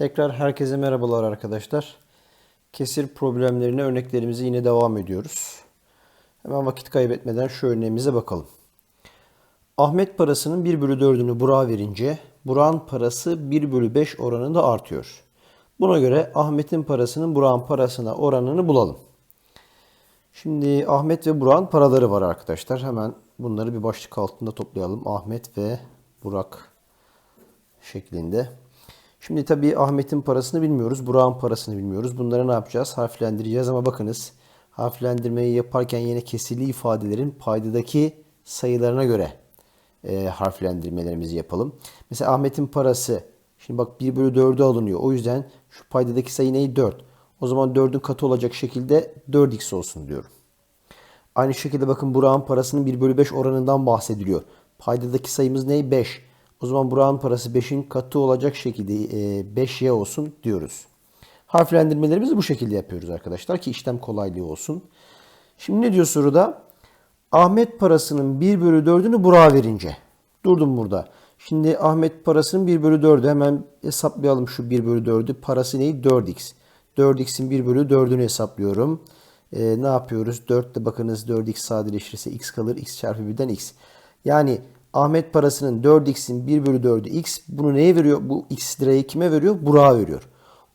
Tekrar herkese merhabalar arkadaşlar. Kesir problemlerine örneklerimizi yine devam ediyoruz. Hemen vakit kaybetmeden şu örneğimize bakalım. Ahmet parasının 1 bölü 4'ünü Burak'a verince Burak'ın parası 1 bölü 5 oranında artıyor. Buna göre Ahmet'in parasının Burak'ın parasına oranını bulalım. Şimdi Ahmet ve Burak'ın paraları var arkadaşlar. Hemen bunları bir başlık altında toplayalım. Ahmet ve Burak şeklinde. Şimdi tabii Ahmet'in parasını bilmiyoruz. Burak'ın parasını bilmiyoruz. Bunları ne yapacağız? Harflendireceğiz ama bakınız harflendirmeyi yaparken yine kesirli ifadelerin paydadaki sayılarına göre e, harflendirmelerimizi yapalım. Mesela Ahmet'in parası şimdi bak 1 bölü 4'ü alınıyor. O yüzden şu paydadaki sayı neyi? 4. O zaman 4'ün katı olacak şekilde 4x olsun diyorum. Aynı şekilde bakın Burak'ın parasının 1 bölü 5 oranından bahsediliyor. Paydadaki sayımız ne? 5. O zaman Burak'ın parası 5'in katı olacak şekilde 5y olsun diyoruz. Harflendirmelerimizi bu şekilde yapıyoruz arkadaşlar ki işlem kolaylığı olsun. Şimdi ne diyor soruda? Ahmet parasının 1 bölü 4'ünü Burak'a verince. Durdum burada. Şimdi Ahmet parasının 1 bölü 4'ü hemen hesaplayalım şu 1 bölü 4'ü. Parası neyi? 4x. 4x'in 1 bölü 4'ünü hesaplıyorum. Ee, ne yapıyoruz? 4 de bakınız 4x sadeleşirse x kalır. x çarpı 1'den x. Yani Ahmet parasının 4x'in 1 bölü 4'ü x. Bunu neye veriyor? Bu x lirayı kime veriyor? Burak'a veriyor.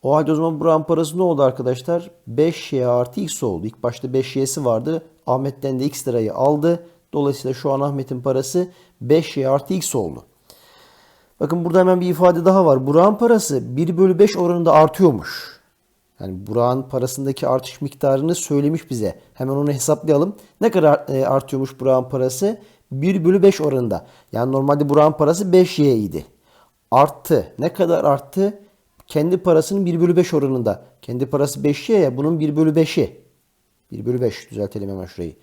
O halde o zaman Burak'ın parası ne oldu arkadaşlar? 5y artı x oldu. İlk başta 5y'si vardı. Ahmet'ten de x lirayı aldı. Dolayısıyla şu an Ahmet'in parası 5y artı x oldu. Bakın burada hemen bir ifade daha var. Burak'ın parası 1 bölü 5 oranında artıyormuş. Yani Burak'ın parasındaki artış miktarını söylemiş bize. Hemen onu hesaplayalım. Ne kadar e, artıyormuş Burak'ın parası? 1 bölü 5 oranında. Yani normalde Burak'ın parası 5y idi. Arttı. Ne kadar arttı? Kendi parasının 1 bölü 5 oranında. Kendi parası 5y ya bunun 1 bölü 5'i. 1 bölü 5 düzeltelim hemen şurayı.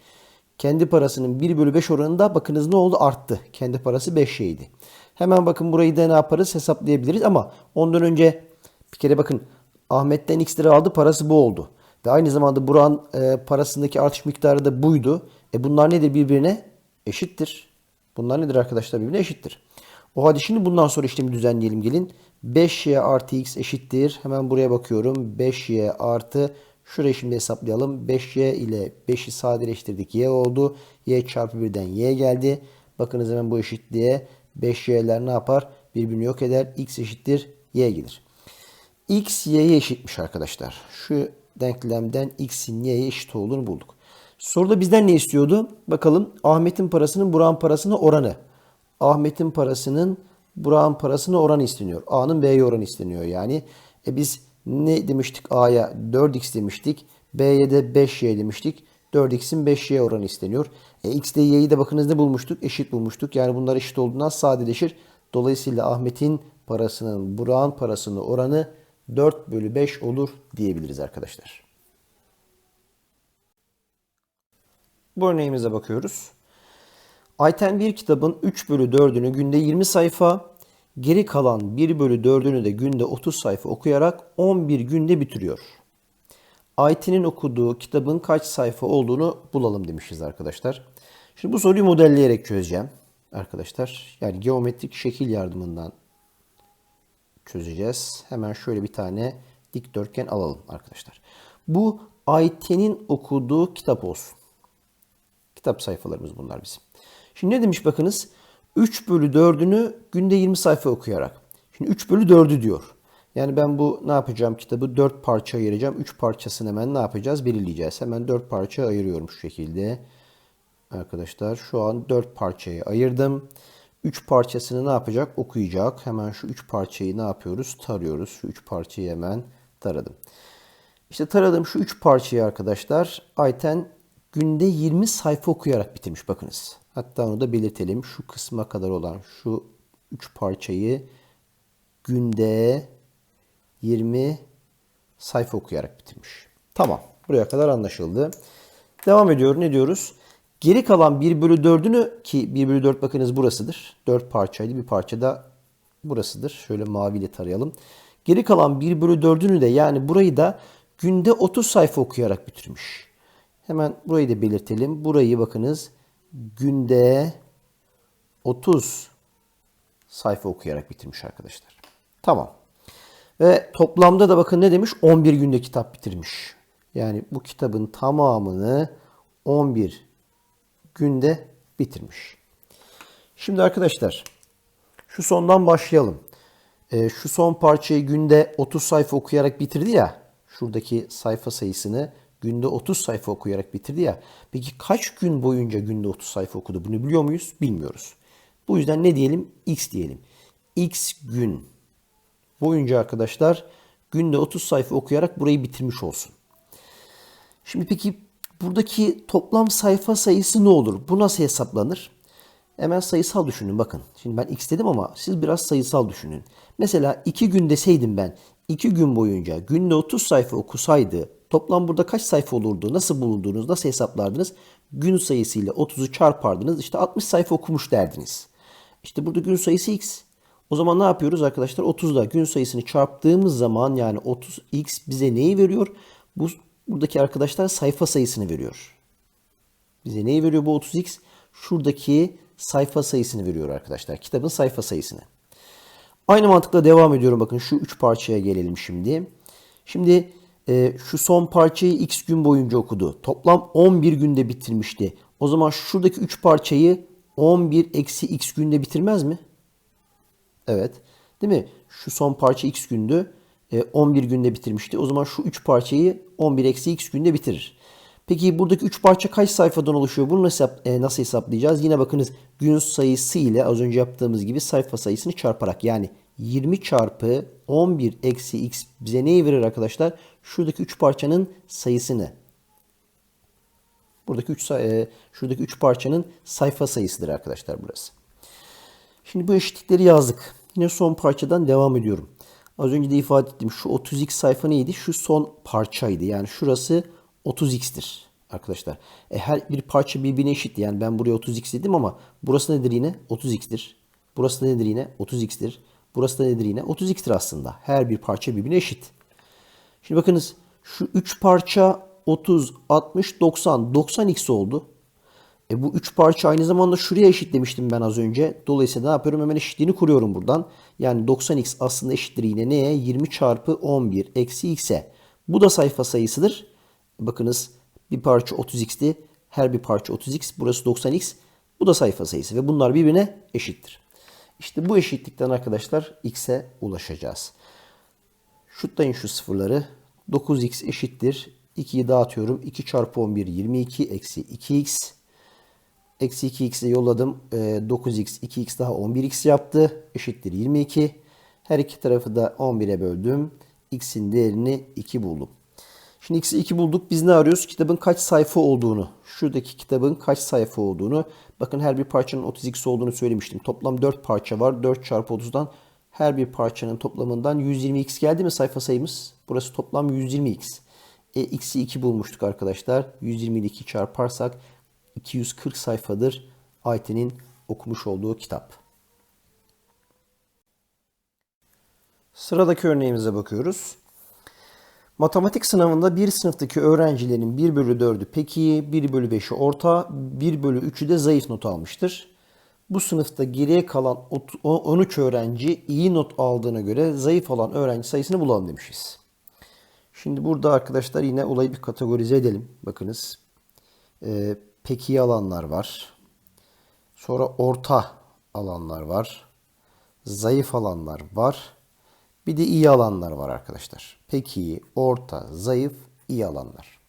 Kendi parasının 1 bölü 5 oranında bakınız ne oldu? Arttı. Kendi parası 5y idi. Hemen bakın burayı da ne yaparız? Hesaplayabiliriz ama ondan önce bir kere bakın Ahmet'ten x lira aldı parası bu oldu. Ve aynı zamanda Burak'ın e, parasındaki artış miktarı da buydu. E bunlar nedir birbirine? Eşittir. Bunlar nedir arkadaşlar birbirine eşittir. O halde şimdi bundan sonra işlemi düzenleyelim gelin. 5y artı x eşittir. Hemen buraya bakıyorum. 5y artı şurayı şimdi hesaplayalım. 5y ile 5'i sadeleştirdik. y oldu. y çarpı 1'den y geldi. Bakınız hemen bu eşitliğe 5y'ler ne yapar? Birbirini yok eder. x eşittir y gelir. x y'ye eşitmiş arkadaşlar. Şu denklemden x'in y'ye eşit olduğunu bulduk. Soruda bizden ne istiyordu? Bakalım Ahmet'in parasının Burak'ın parasına oranı. Ahmet'in parasının Burak'ın parasına oranı isteniyor. A'nın B'ye oranı isteniyor yani. E biz ne demiştik A'ya 4x demiştik. B'ye de 5y demiştik. 4x'in 5y oranı isteniyor. E, x ile y'yi de bakınız ne bulmuştuk? Eşit bulmuştuk. Yani bunlar eşit olduğundan sadeleşir. Dolayısıyla Ahmet'in parasının Burak'ın parasının oranı 4 bölü 5 olur diyebiliriz arkadaşlar. Bu örneğimize bakıyoruz. Ayten bir kitabın 3 bölü 4'ünü günde 20 sayfa, geri kalan 1 bölü 4'ünü de günde 30 sayfa okuyarak 11 günde bitiriyor. Ayten'in okuduğu kitabın kaç sayfa olduğunu bulalım demişiz arkadaşlar. Şimdi bu soruyu modelleyerek çözeceğim arkadaşlar. Yani geometrik şekil yardımından çözeceğiz. Hemen şöyle bir tane dikdörtgen alalım arkadaşlar. Bu Ayten'in okuduğu kitap olsun. Kitap sayfalarımız bunlar bizim. Şimdi ne demiş bakınız? 3 bölü 4'ünü günde 20 sayfa okuyarak. Şimdi 3 bölü 4'ü diyor. Yani ben bu ne yapacağım kitabı 4 parça ayıracağım. 3 parçasını hemen ne yapacağız? Belirleyeceğiz. Hemen 4 parça ayırıyorum şu şekilde. Arkadaşlar şu an 4 parçayı ayırdım. 3 parçasını ne yapacak? Okuyacak. Hemen şu 3 parçayı ne yapıyoruz? Tarıyoruz. Şu 3 parçayı hemen taradım. İşte taradığım şu 3 parçayı arkadaşlar Ayten günde 20 sayfa okuyarak bitirmiş bakınız. Hatta onu da belirtelim. Şu kısma kadar olan şu 3 parçayı günde 20 sayfa okuyarak bitirmiş. Tamam. Buraya kadar anlaşıldı. Devam ediyor. Ne diyoruz? Geri kalan 1 bölü 4'ünü ki 1 bölü 4 bakınız burasıdır. 4 parçaydı. Bir parça da burasıdır. Şöyle maviyle tarayalım. Geri kalan 1 bölü 4'ünü de yani burayı da günde 30 sayfa okuyarak bitirmiş. Hemen burayı da belirtelim. Burayı bakınız günde 30 sayfa okuyarak bitirmiş arkadaşlar. Tamam. Ve toplamda da bakın ne demiş? 11 günde kitap bitirmiş. Yani bu kitabın tamamını 11 günde bitirmiş. Şimdi arkadaşlar şu sondan başlayalım. Ee, şu son parçayı günde 30 sayfa okuyarak bitirdi ya. Şuradaki sayfa sayısını günde 30 sayfa okuyarak bitirdi ya. Peki kaç gün boyunca günde 30 sayfa okudu? Bunu biliyor muyuz? Bilmiyoruz. Bu yüzden ne diyelim? X diyelim. X gün boyunca arkadaşlar günde 30 sayfa okuyarak burayı bitirmiş olsun. Şimdi peki buradaki toplam sayfa sayısı ne olur? Bu nasıl hesaplanır? Hemen sayısal düşünün bakın. Şimdi ben x dedim ama siz biraz sayısal düşünün. Mesela 2 gün deseydim ben 2 gün boyunca günde 30 sayfa okusaydı toplam burada kaç sayfa olurdu? Nasıl bulurdunuz? Nasıl hesaplardınız? Gün sayısıyla 30'u çarpardınız. İşte 60 sayfa okumuş derdiniz. İşte burada gün sayısı x. O zaman ne yapıyoruz arkadaşlar? 30'da gün sayısını çarptığımız zaman yani 30x bize neyi veriyor? Bu buradaki arkadaşlar sayfa sayısını veriyor. Bize neyi veriyor bu 30x? Şuradaki sayfa sayısını veriyor arkadaşlar. Kitabın sayfa sayısını. Aynı mantıkla devam ediyorum. Bakın şu üç parçaya gelelim şimdi. Şimdi e, şu son parçayı x gün boyunca okudu. Toplam 11 günde bitirmişti. O zaman şuradaki üç parçayı 11 eksi x günde bitirmez mi? Evet. Değil mi? Şu son parça x gündü. E, 11 günde bitirmişti. O zaman şu 3 parçayı 11 eksi x günde bitirir. Peki buradaki 3 parça kaç sayfadan oluşuyor? Bunu nasıl, e, nasıl hesaplayacağız? Yine bakınız gün sayısı ile az önce yaptığımız gibi sayfa sayısını çarparak yani 20 çarpı 11 eksi x bize neyi verir arkadaşlar? Şuradaki 3 parçanın sayısını. Buradaki 3 e, şuradaki 3 parçanın sayfa sayısıdır arkadaşlar burası. Şimdi bu eşitlikleri yazdık. Yine son parçadan devam ediyorum. Az önce de ifade ettim. Şu 30x sayfa neydi? Şu son parçaydı. Yani şurası 30x'tir arkadaşlar. E her bir parça birbirine eşit. Yani ben buraya 30x dedim ama burası nedir yine? 30x'tir. Burası nedir yine? 30x'tir. Burası da nedir yine? 30x'tir aslında. Her bir parça birbirine eşit. Şimdi bakınız şu 3 parça 30, 60, 90. 90x oldu. E bu 3 parça aynı zamanda şuraya eşitlemiştim ben az önce. Dolayısıyla ne yapıyorum? Hemen eşitliğini kuruyorum buradan. Yani 90x aslında eşittir yine neye? 20 çarpı 11 eksi x'e. Bu da sayfa sayısıdır. Bakınız bir parça 30x'ti. Her bir parça 30x. Burası 90x. Bu da sayfa sayısı ve bunlar birbirine eşittir. İşte bu eşitlikten arkadaşlar x'e ulaşacağız. Şutlayın şu sıfırları. 9x eşittir. 2'yi dağıtıyorum. 2 çarpı 11 22 eksi 2x. Eksi 2x'e yolladım. 9x 2x daha 11x yaptı. Eşittir 22. Her iki tarafı da 11'e böldüm. x'in değerini 2 buldum. Şimdi x'i 2 bulduk. Biz ne arıyoruz? Kitabın kaç sayfa olduğunu. Şuradaki kitabın kaç sayfa olduğunu. Bakın her bir parçanın 30x olduğunu söylemiştim. Toplam 4 parça var. 4 çarpı 30'dan her bir parçanın toplamından 120x geldi mi sayfa sayımız? Burası toplam 120x. E, x'i 2 bulmuştuk arkadaşlar. 120 ile 2 çarparsak 240 sayfadır Ayten'in okumuş olduğu kitap. Sıradaki örneğimize bakıyoruz. Matematik sınavında bir sınıftaki öğrencilerin 1 bölü 4'ü pek iyi, 1 bölü 5'i orta, 1 bölü 3'ü de zayıf not almıştır. Bu sınıfta geriye kalan 13 öğrenci iyi not aldığına göre zayıf olan öğrenci sayısını bulalım demişiz. Şimdi burada arkadaşlar yine olayı bir kategorize edelim. Bakınız. Ee, pek iyi alanlar var. Sonra orta alanlar var. Zayıf alanlar var. Bir de iyi alanlar var arkadaşlar. Pek iyi, orta, zayıf, iyi alanlar.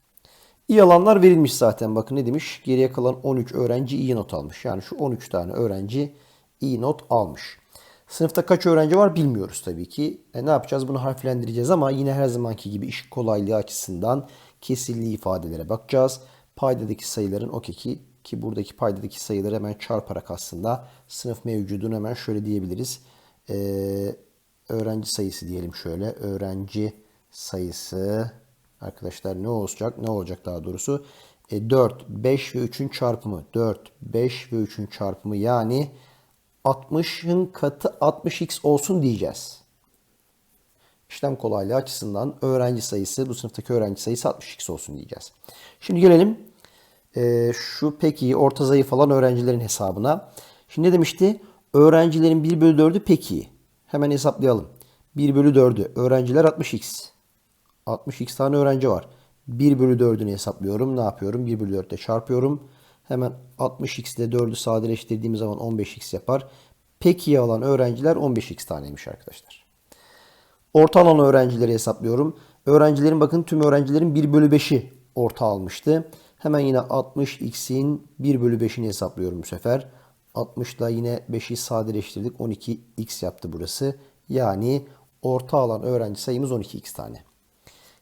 İyi alanlar verilmiş zaten. Bakın ne demiş? Geriye kalan 13 öğrenci iyi not almış. Yani şu 13 tane öğrenci iyi not almış. Sınıfta kaç öğrenci var bilmiyoruz tabii ki. E ne yapacağız? Bunu harflendireceğiz ama yine her zamanki gibi iş kolaylığı açısından kesirli ifadelere bakacağız. Paydadaki sayıların o ki ki buradaki paydadaki sayıları hemen çarparak aslında sınıf mevcudunu hemen şöyle diyebiliriz. Ee, öğrenci sayısı diyelim şöyle. Öğrenci sayısı arkadaşlar ne olacak? Ne olacak daha doğrusu? E, 4, 5 ve 3'ün çarpımı. 4, 5 ve 3'ün çarpımı yani 60'ın katı 60x olsun diyeceğiz. İşlem kolaylığı açısından öğrenci sayısı, bu sınıftaki öğrenci sayısı 60x olsun diyeceğiz. Şimdi gelelim e, şu pek iyi, orta zayıf falan öğrencilerin hesabına. Şimdi ne demişti? Öğrencilerin 1 bölü 4'ü pek iyi. Hemen hesaplayalım. 1 bölü 4'ü. Öğrenciler 60x. 60x tane öğrenci var. 1 bölü 4'ünü hesaplıyorum. Ne yapıyorum? 1 bölü 4 ile çarpıyorum. Hemen 60x ile 4'ü sadeleştirdiğimiz zaman 15x yapar. Peki alan öğrenciler 15x taneymiş arkadaşlar. Orta alan öğrencileri hesaplıyorum. Öğrencilerin bakın tüm öğrencilerin 1 bölü 5'i orta almıştı. Hemen yine 60x'in 1 bölü 5'ini hesaplıyorum bu sefer. 60 ile yine 5'i sadeleştirdik. 12x yaptı burası. Yani orta alan öğrenci sayımız 12x tane.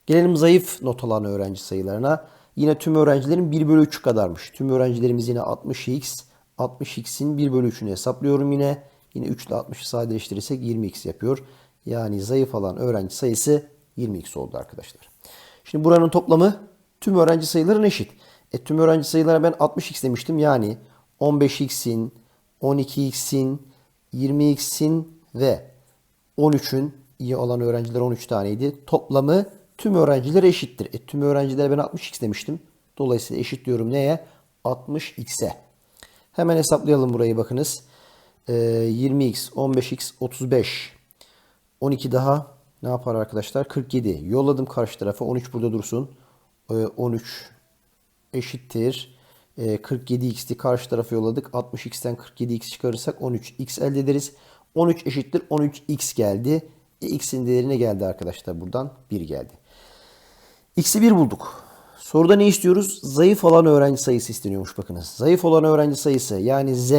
Gelelim zayıf not alan öğrenci sayılarına. Yine tüm öğrencilerin 1 bölü 3 kadarmış. Tüm öğrencilerimiz yine 60x. 60x'in 1 bölü 3'ünü hesaplıyorum yine. Yine 3 ile 60'ı sadeleştirirsek 20x yapıyor. Yani zayıf alan öğrenci sayısı 20x oldu arkadaşlar. Şimdi buranın toplamı tüm öğrenci sayıların eşit. E, tüm öğrenci sayılara ben 60x demiştim. Yani 15x'in, 12x'in, 20x'in ve 13'ün iyi olan öğrenciler 13 taneydi. Toplamı tüm öğrenciler eşittir. E, tüm öğrencilere ben 60x demiştim. Dolayısıyla eşitliyorum neye? 60x'e. Hemen hesaplayalım burayı bakınız. E, 20x, 15x, 35. 12 daha ne yapar arkadaşlar? 47. Yolladım karşı tarafa. 13 burada dursun. E, 13 eşittir. E, 47x'ti karşı tarafa yolladık. 60x'ten 47x çıkarırsak 13x elde ederiz. 13 eşittir 13x geldi. E, x'in değeri ne geldi arkadaşlar buradan? 1 geldi. X'i 1 bulduk. Soruda ne istiyoruz? Zayıf olan öğrenci sayısı isteniyormuş bakınız. Zayıf olan öğrenci sayısı yani Z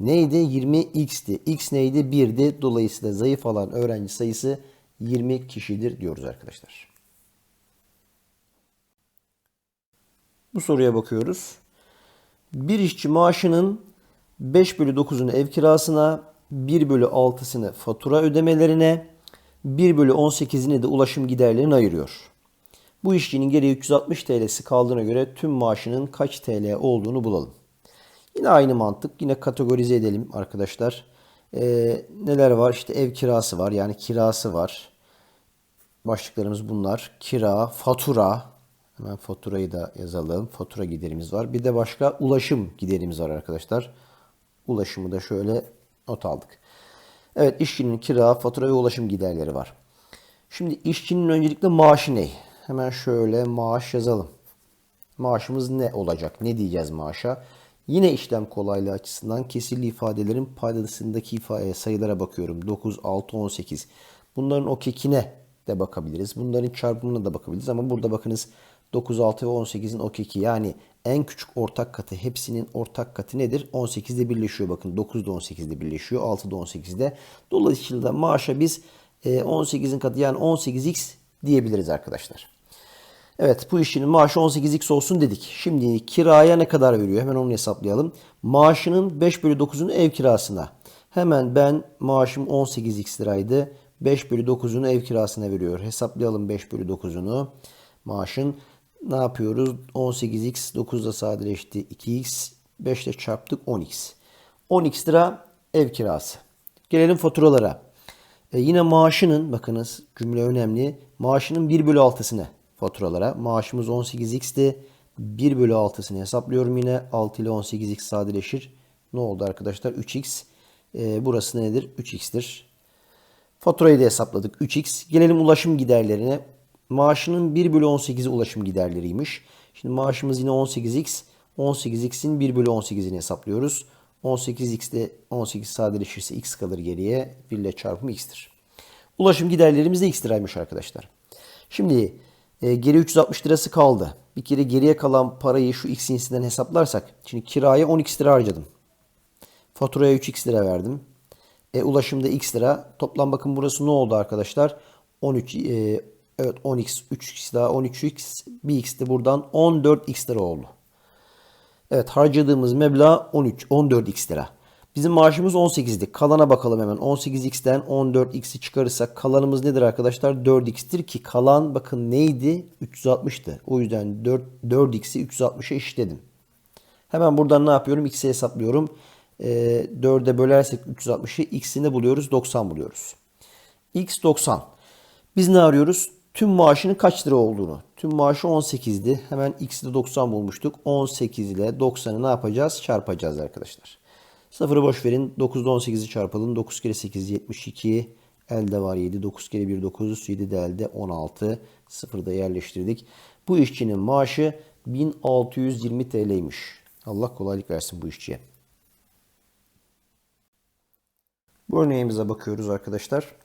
neydi? 20x'ti. X neydi? 1'di. Dolayısıyla zayıf olan öğrenci sayısı 20 kişidir diyoruz arkadaşlar. Bu soruya bakıyoruz. Bir işçi maaşının 5 bölü 9'unu ev kirasına, 1 bölü 6'sını fatura ödemelerine, 1 bölü 18'ini de ulaşım giderlerine ayırıyor. Bu işçinin geriye 360 TL'si kaldığına göre tüm maaşının kaç TL olduğunu bulalım. Yine aynı mantık. Yine kategorize edelim arkadaşlar. Ee, neler var? İşte ev kirası var. Yani kirası var. Başlıklarımız bunlar. Kira, fatura. Hemen faturayı da yazalım. Fatura giderimiz var. Bir de başka ulaşım giderimiz var arkadaşlar. Ulaşımı da şöyle not aldık. Evet işçinin kira, fatura ve ulaşım giderleri var. Şimdi işçinin öncelikle maaşı ne? Hemen şöyle maaş yazalım. Maaşımız ne olacak? Ne diyeceğiz maaşa? Yine işlem kolaylığı açısından kesirli ifadelerin paydasındaki ifade sayılara bakıyorum. 9, 6, 18. Bunların o kekine de bakabiliriz. Bunların çarpımına da bakabiliriz. Ama burada bakınız 9, 6 ve 18'in o keki. Yani en küçük ortak katı hepsinin ortak katı nedir? 18'de birleşiyor. Bakın 9 da 18'de birleşiyor. 6 da 18'de. Dolayısıyla maaşa biz 18'in katı yani 18x diyebiliriz arkadaşlar. Evet bu işçinin maaşı 18x olsun dedik. Şimdi kiraya ne kadar veriyor? Hemen onu hesaplayalım. Maaşının 5 bölü 9'unu ev kirasına. Hemen ben maaşım 18x liraydı. 5 bölü 9'unu ev kirasına veriyor. Hesaplayalım 5 bölü 9'unu. Maaşın ne yapıyoruz? 18x 9'da sadeleşti. 2x 5 ile çarptık 10x. 10x lira ev kirası. Gelelim faturalara. E yine maaşının bakınız cümle önemli. Maaşının 1 bölü 6'sını faturalara. Maaşımız 18x'ti. 1 bölü 6'sını hesaplıyorum yine. 6 ile 18x sadeleşir. Ne oldu arkadaşlar? 3x. E, burası nedir? 3x'tir. Faturayı da hesapladık. 3x. Gelelim ulaşım giderlerine. Maaşının 1 bölü 18'i ulaşım giderleriymiş. Şimdi maaşımız yine 18x. 18x'in 1 bölü 18'ini hesaplıyoruz. 18x'de 18 sadeleşirse x kalır geriye. 1 ile çarpımı x'tir. Ulaşım giderlerimiz de x liraymış arkadaşlar. Şimdi e, geri 360 lirası kaldı. Bir kere geriye kalan parayı şu x cinsinden hesaplarsak. Şimdi kiraya 10x lira harcadım. Faturaya 3x lira verdim. E, ulaşımda x lira. Toplam bakın burası ne oldu arkadaşlar? 13 e, evet 10x 3x daha 13x bir x de buradan 14x lira oldu. Evet harcadığımız meblağ 13 14x lira. Bizim maaşımız 18'di. Kalana bakalım hemen. 18x'ten 14x'i çıkarırsak kalanımız nedir arkadaşlar? 4x'tir ki kalan bakın neydi? 360'tı. O yüzden 4, 4x'i 360'a eşitledim. Hemen buradan ne yapıyorum? X'i hesaplıyorum. E, 4'e bölersek 360'ı x'ini buluyoruz? 90 buluyoruz. x 90. Biz ne arıyoruz? Tüm maaşının kaç lira olduğunu. Tüm maaşı 18'di. Hemen x'i de 90 bulmuştuk. 18 ile 90'ı ne yapacağız? Çarpacağız arkadaşlar. Sıfırı boş verin. 9'da 18'i çarpalım. 9 kere 8 72. Elde var 7. 9 kere 1 9. 7 de elde 16. 0 da yerleştirdik. Bu işçinin maaşı 1620 TL'ymiş. Allah kolaylık versin bu işçiye. Bu örneğimize bakıyoruz arkadaşlar.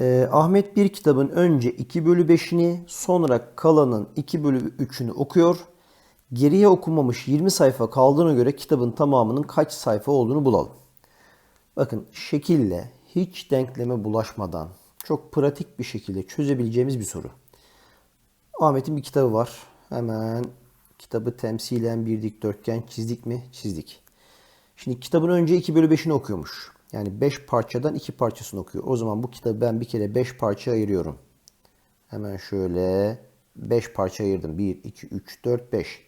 Ee, Ahmet bir kitabın önce 2 bölü 5'ini sonra kalanın 2 bölü 3'ünü okuyor. Geriye okunmamış 20 sayfa kaldığına göre kitabın tamamının kaç sayfa olduğunu bulalım. Bakın şekille hiç denkleme bulaşmadan çok pratik bir şekilde çözebileceğimiz bir soru. Ahmet'in bir kitabı var. Hemen kitabı temsilen bir dikdörtgen çizdik mi? Çizdik. Şimdi kitabın önce 2 bölü 5'ini okuyormuş. Yani 5 parçadan 2 parçasını okuyor. O zaman bu kitabı ben bir kere 5 parça ayırıyorum. Hemen şöyle 5 parça ayırdım. 1, 2, 3, 4, 5.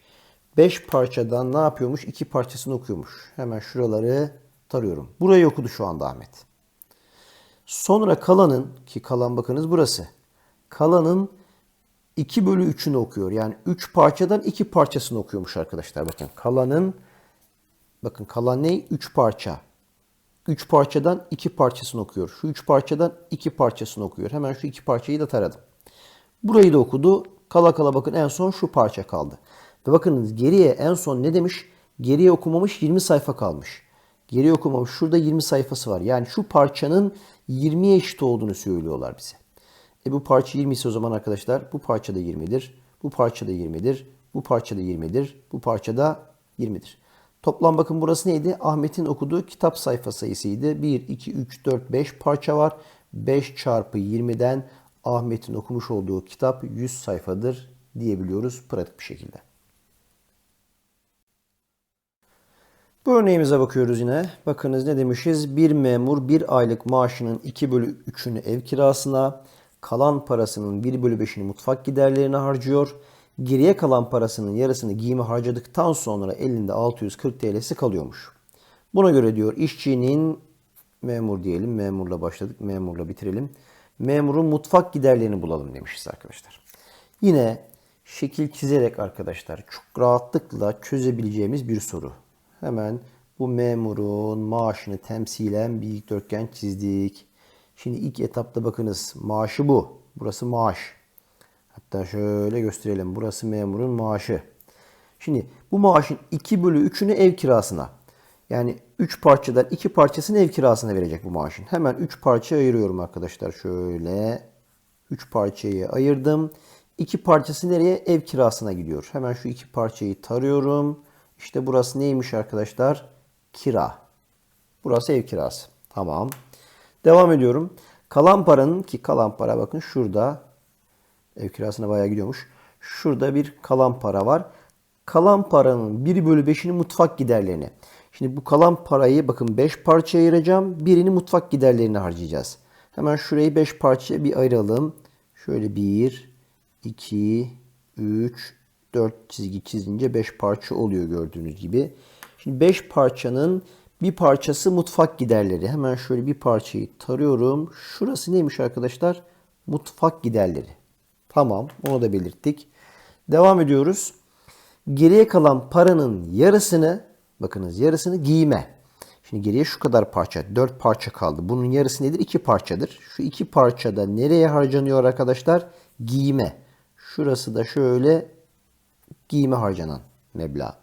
5 parçadan ne yapıyormuş? 2 parçasını okuyormuş. Hemen şuraları tarıyorum. Burayı okudu şu anda Ahmet. Sonra kalanın ki kalan bakınız burası. Kalanın 2 bölü 3'ünü okuyor. Yani 3 parçadan 2 parçasını okuyormuş arkadaşlar. Bakın kalanın bakın kalan ne? 3 parça. 3 parçadan 2 parçasını okuyor. Şu 3 parçadan 2 parçasını okuyor. Hemen şu 2 parçayı da taradım. Burayı da okudu. Kala kala bakın en son şu parça kaldı. Ve bakınız geriye en son ne demiş? Geriye okumamış 20 sayfa kalmış. Geriye okumamış şurada 20 sayfası var. Yani şu parçanın 20'ye eşit olduğunu söylüyorlar bize. E bu parça 20 ise o zaman arkadaşlar bu parça da 20'dir. Bu parça da 20'dir. Bu parça da 20'dir. Bu parça da 20'dir. Toplam bakın burası neydi? Ahmet'in okuduğu kitap sayfa sayısıydı. 1, 2, 3, 4, 5 parça var. 5 çarpı 20'den Ahmet'in okumuş olduğu kitap 100 sayfadır diyebiliyoruz pratik bir şekilde. Bu örneğimize bakıyoruz yine. Bakınız ne demişiz? Bir memur bir aylık maaşının 2 bölü 3'ünü ev kirasına, kalan parasının 1 bölü 5'ini mutfak giderlerine harcıyor. Geriye kalan parasının yarısını giyime harcadıktan sonra elinde 640 TL'si kalıyormuş. Buna göre diyor işçinin memur diyelim. Memurla başladık. Memurla bitirelim. Memurun mutfak giderlerini bulalım demişiz arkadaşlar. Yine şekil çizerek arkadaşlar çok rahatlıkla çözebileceğimiz bir soru. Hemen bu memurun maaşını temsilen bir dikdörtgen çizdik. Şimdi ilk etapta bakınız maaşı bu. Burası maaş. Hatta şöyle gösterelim. Burası memurun maaşı. Şimdi bu maaşın 2 bölü 3'ünü ev kirasına. Yani 3 parçadan 2 parçasını ev kirasına verecek bu maaşın. Hemen 3 parça ayırıyorum arkadaşlar. Şöyle 3 parçayı ayırdım. 2 parçası nereye? Ev kirasına gidiyor. Hemen şu 2 parçayı tarıyorum. İşte burası neymiş arkadaşlar? Kira. Burası ev kirası. Tamam. Devam ediyorum. Kalan paranın ki kalan para bakın şurada ev kirasına bayağı gidiyormuş. Şurada bir kalan para var. Kalan paranın 1 bölü 5'ini mutfak giderlerine. Şimdi bu kalan parayı bakın 5 parça ayıracağım. Birini mutfak giderlerine harcayacağız. Hemen şurayı 5 parçaya bir ayıralım. Şöyle 1, 2, 3, 4 çizgi çizince 5 parça oluyor gördüğünüz gibi. Şimdi 5 parçanın bir parçası mutfak giderleri. Hemen şöyle bir parçayı tarıyorum. Şurası neymiş arkadaşlar? Mutfak giderleri. Tamam onu da belirttik. Devam ediyoruz. Geriye kalan paranın yarısını bakınız yarısını giyime. Şimdi geriye şu kadar parça. 4 parça kaldı. Bunun yarısı nedir? 2 parçadır. Şu 2 parçada nereye harcanıyor arkadaşlar? Giyime. Şurası da şöyle giyime harcanan meblağ.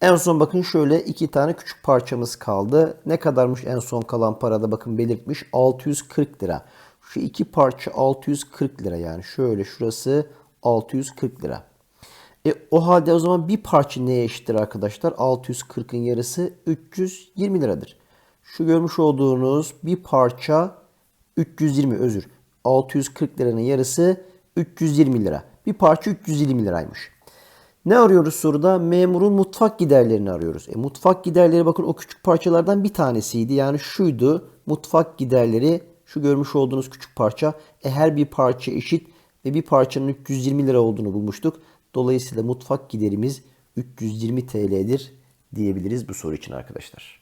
En son bakın şöyle iki tane küçük parçamız kaldı. Ne kadarmış en son kalan parada bakın belirtmiş 640 lira. Şu iki parça 640 lira yani şöyle şurası 640 lira. E, o halde o zaman bir parça neye eşittir arkadaşlar? 640'ın yarısı 320 liradır. Şu görmüş olduğunuz bir parça 320 özür. 640 liranın yarısı 320 lira. Bir parça 320 liraymış. Ne arıyoruz soruda? Memurun mutfak giderlerini arıyoruz. E, mutfak giderleri bakın o küçük parçalardan bir tanesiydi. Yani şuydu. Mutfak giderleri şu görmüş olduğunuz küçük parça. E, her bir parça eşit ve bir parçanın 320 lira olduğunu bulmuştuk. Dolayısıyla mutfak giderimiz 320 TL'dir diyebiliriz bu soru için arkadaşlar.